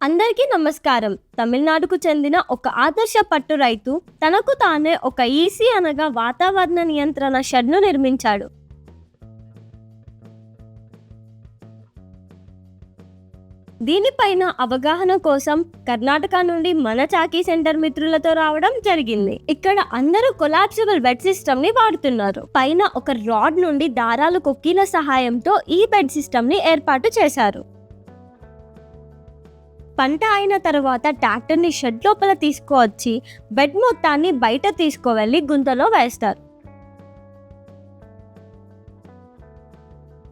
అందరికీ నమస్కారం. తమిళనాడుకు చెందిన ఒక ఆదర్శ పట్టు రైతు తనకు తానే ఒక ఈసీ అనగా వాతావరణ నియంత్రణ షెడ్ను నిర్మించాడు. దీనిపైన అవగాహన కోసం కర్ణాటక నుండి మన చాకీ సెంటర్ మిత్రులతో రావడం జరిగింది. ఇక్కడ అందరూ కొలాప్సిబుల్ బెడ్ సిస్టమ్ని వాడుతున్నారు. పైన ఒక రాడ్ నుండి దారాలు కొక్కీల సహాయంతో ఈ బెడ్ సిస్టమ్ని ఏర్పాటు చేశారు. పంట అయిన తర్వాత ట్రాక్టర్ని షెడ్ లోపల తీసుకువచ్చి బెడ్ మొత్తాన్ని బయట తీసుకువెళ్ళి గుంతలో వేస్తారు.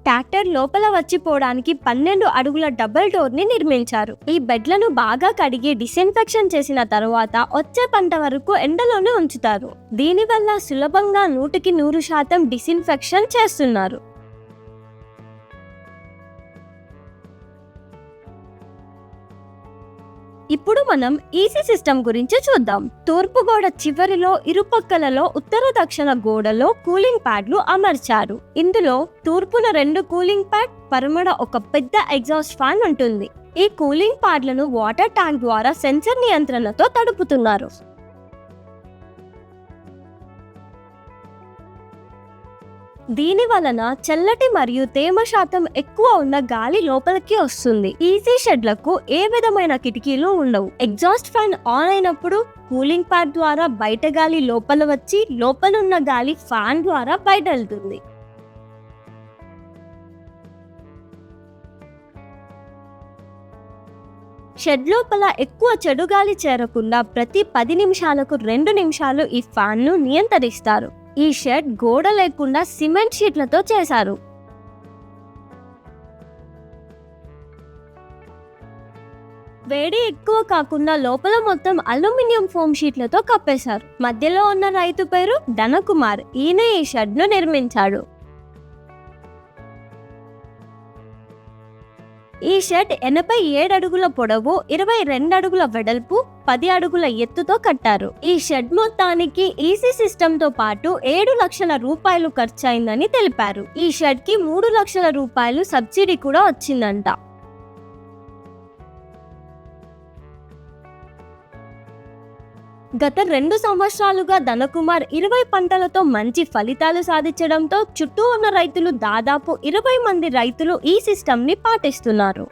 ట్రాక్టర్ లోపల వచ్చిపోవడానికి పన్నెండు అడుగుల డబుల్ డోర్ని నిర్మించారు. ఈ బెడ్లను బాగా కడిగి డిస్ఇన్ఫెక్షన్ చేసిన తర్వాత వచ్చే పంట వరకు ఎండలోనే ఉంచుతారు. దీనివల్ల సులభంగా నూటికి నూరు శాతం డిస్ఇన్ఫెక్షన్ చేస్తున్నారు. ఇప్పుడు మనం ఈసీ సిస్టమ్ గురించి చూద్దాం. తూర్పు గోడ చివరిలో ఇరుపక్కలలో ఉత్తర దక్షిణ గోడలో కూలింగ్ ప్యాడ్లు అమర్చారు. ఇందులో తూర్పున రెండు కూలింగ్ ప్యాడ్ పరమడ ఒక పెద్ద ఎగ్జాస్ట్ ఫ్యాన్ ఉంటుంది. ఈ కూలింగ్ ప్యాడ్లను వాటర్ ట్యాంక్ ద్వారా సెన్సర్ నియంత్రణతో తడుపుతున్నారు. దీని వలన చల్లటి మరియు తేమ శాతం ఎక్కువ ఉన్న గాలి లోపలికి వస్తుంది. ఈసీ షెడ్లకు ఏ విధమైన కిటికీలు ఉండవు. ఎగ్జాస్ట్ ఫ్యాన్ ఆన్ అయినప్పుడు కూలింగ్ ప్యాడ్ ద్వారా బయట గాలి లోపల వచ్చి లోపలున్న గాలి ఫ్యాన్ ద్వారా బయట వెళ్తుంది షెడ్ లోపల ఎక్కువ చెడు గాలి చేరకుండా ప్రతి పది నిమిషాలకు రెండు నిమిషాలు ఈ ఫ్యాన్ను నియంత్రిస్తారు. ఈ షెడ్ గోడ లేకుండా సిమెంట్ షీట్లతో చేశారు. వేడి ఎక్కువ కాకుండా లోపల మొత్తం అల్యూమినియం ఫోమ్ షీట్లతో కప్పేశారు. మధ్యలో ఉన్న రైతు పేరు ధనకుమార్. ఈయన ఈ షెడ్ను నిర్మించాడు. ఈ షెడ్ ఎనభై ఏడు అడుగుల పొడవు ఇరవై రెండు అడుగుల వెడల్పు పది అడుగుల ఎత్తుతో కట్టారు. ఈ షెడ్ మొత్తానికి ఈసీ సిస్టమ్తో పాటు ఏడు లక్షల రూపాయలు ఖర్చయిందని తెలిపారు. ఈ షెడ్కి మూడు లక్షల రూపాయలు సబ్సిడీ కూడా వచ్చిందంట. గత రెండు సంవత్సరాలుగా ధనకుమార్ ఇరవై పంటలతో మంచి ఫలితాలు సాధించడంతో చుట్టూ ఉన్న రైతులు దాదాపు ఇరవై మంది రైతులు ఈ సిస్టమ్ని పాటిస్తున్నారు.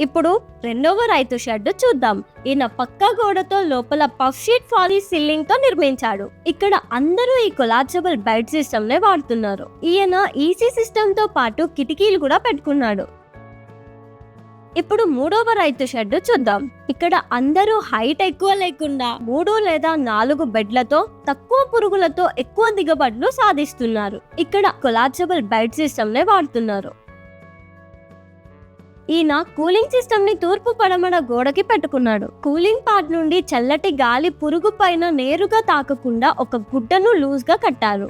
ఇప్పుడు రెండవ రైతు షెడ్ చూద్దాం. ఈయన పక్కా గోడతో లోపల పఫ్ షీట్ ఫాలీ సీలింగ్తో నిర్మించాడు. ఇక్కడ అందరూ ఈ కొలాప్సబుల్ బెడ్ సిస్టమ్ నే వాడుతున్నారు. ఈయన ఈసీ సిస్టమ్తో పాటు కిటికీలు కూడా పెట్టుకున్నాడు. ఇప్పుడు మూడవ రైతు షెడ్ చూద్దాం. ఇక్కడ అందరూ హైట్ ఎక్కువ లేకుండా మూడు లేదా నాలుగు బెడ్లతో తక్కువ పురుగులతో ఎక్కువ దిగబడులు సాధిస్తున్నారు. ఇక్కడ కొలాప్సబుల్ బెడ్ సిస్టమ్ నే వాడుతున్నారు. ఈయన కూలింగ్ సిస్టమ్ని తూర్పు పడమడ గోడకి పెట్టుకున్నాడు. కూలింగ్ పార్ట్ నుండి చల్లటి గాలి పురుగు పైన నేరుగా తాకకుండా ఒక గుడ్డను లూజ్గా కట్టారు.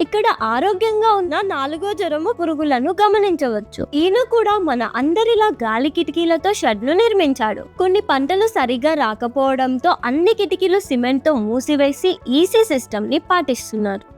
ఇక్కడ ఆరోగ్యంగా ఉన్న నాలుగో జ్వరము పురుగులను గమనించవచ్చు. ఈయన కూడా మన అందరిలా గాలి కిటికీలతో షెడ్లు నిర్మించాడు. కొన్ని పంటలు సరిగా రాకపోవడంతో అన్ని కిటికీలు సిమెంట్తో మూసివేసి ఈసీ సిస్టమ్ని పాటిస్తున్నారు.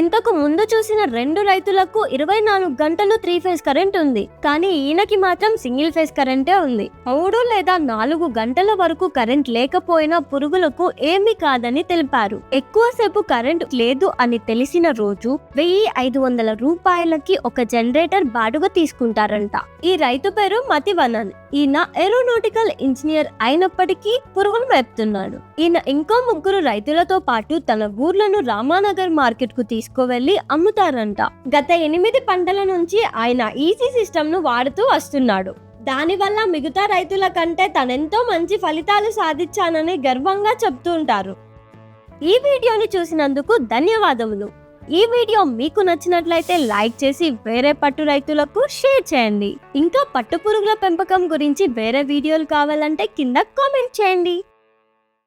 ఇంతకు ముందు చూసిన రెండు రైతులకు ఇరవై నాలుగు గంటలు త్రీ ఫేజ్ కరెంట్ ఉంది. కానీ ఈయనకి మాత్రం సింగిల్ ఫేజ్ కరెంటే ఉంది. మూడు లేదా నాలుగు గంటల వరకు కరెంట్ లేకపోయినా పురుగులకు ఏమీ కాదని తెలిపారు. ఎక్కువసేపు కరెంట్ లేదు అని తెలిసిన రోజు వెయ్యి ఐదు వందల రూపాయలకి ఒక జనరేటర్ బాడుగ తీసుకుంటారంట. ఈ రైతు పేరు మతివనన్. ఈయన ఏరోనాటికల్ ఇంజనీర్ అయినప్పటికీ పురుగులు మేపుతున్నాడు ఈయన ఇంకో ముగ్గురు రైతులతో పాటు తన ఊర్లను రామానగర్ మార్కెట్కు తీసుకువెళ్ళి అమ్ముతారంట. గత ఎనిమిది పంటల నుంచి ఆయన ఈసీ సిస్టమ్ను వాడుతూ వస్తున్నాడు. దానివల్ల మిగతా రైతుల కంటే తనెంతో మంచి ఫలితాలు సాధించానని గర్వంగా చెప్తూ ఉంటారు. ఈ వీడియోని చూసినందుకు ధన్యవాదములు. ఈ వీడియో మీకు నచ్చినట్లయితే లైక్ చేసి వేరే పట్టు రైతులకు షేర్ చేయండి. ఇంకా పట్టు పురుగుల పెంపకం గురించి వేరే వీడియోలు కావాలంటే కింద కామెంట్ చేయండి.